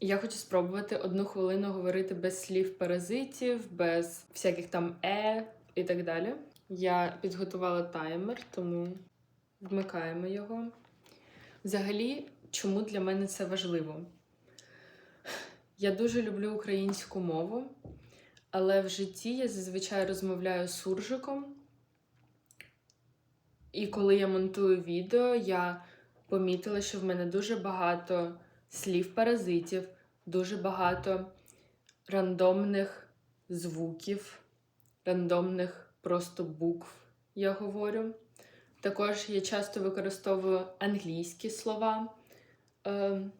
Я хочу спробувати одну хвилину говорити без слів паразитів, без всяких там е і так далі. Я підготувала таймер, тому вмикаємо його. Взагалі, чому для мене це важливо? Я дуже люблю українську мову, але в житті я зазвичай розмовляю з суржиком. І коли я монтую відео, я помітила, що в мене дуже багато слів паразитів, дуже багато рандомних звуків, рандомних просто букв я говорю. Також я часто використовую англійські слова. Ем.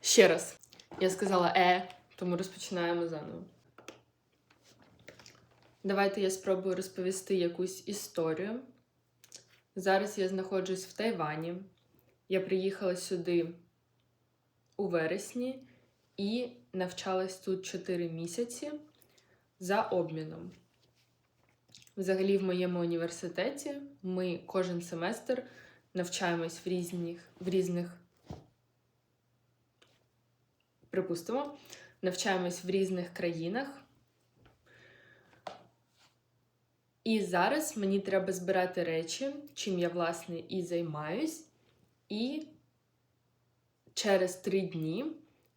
Ще раз. Я сказала е, тому розпочинаємо заново. Давайте я спробую розповісти якусь історію. Зараз я знаходжусь в Тайвані. Я приїхала сюди у вересні і навчалась тут 4 місяці за обміном. Взагалі, в моєму університеті ми кожен семестр навчаємось в різних, в різних припустимо, навчаємось в різних країнах. І зараз мені треба збирати речі, чим я, власне, і займаюсь. І через три дні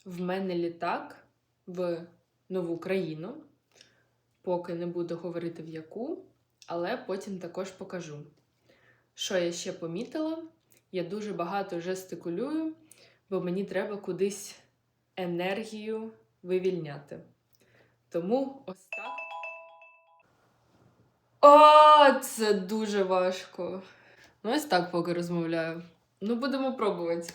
в мене літак в нову країну. Поки не буду говорити в яку, але потім також покажу. Що я ще помітила? Я дуже багато жестикулюю, бо мені треба кудись енергію вивільняти. Тому ось так. О, це дуже важко. Ну, ось так поки розмовляю. Ну, будемо пробувати.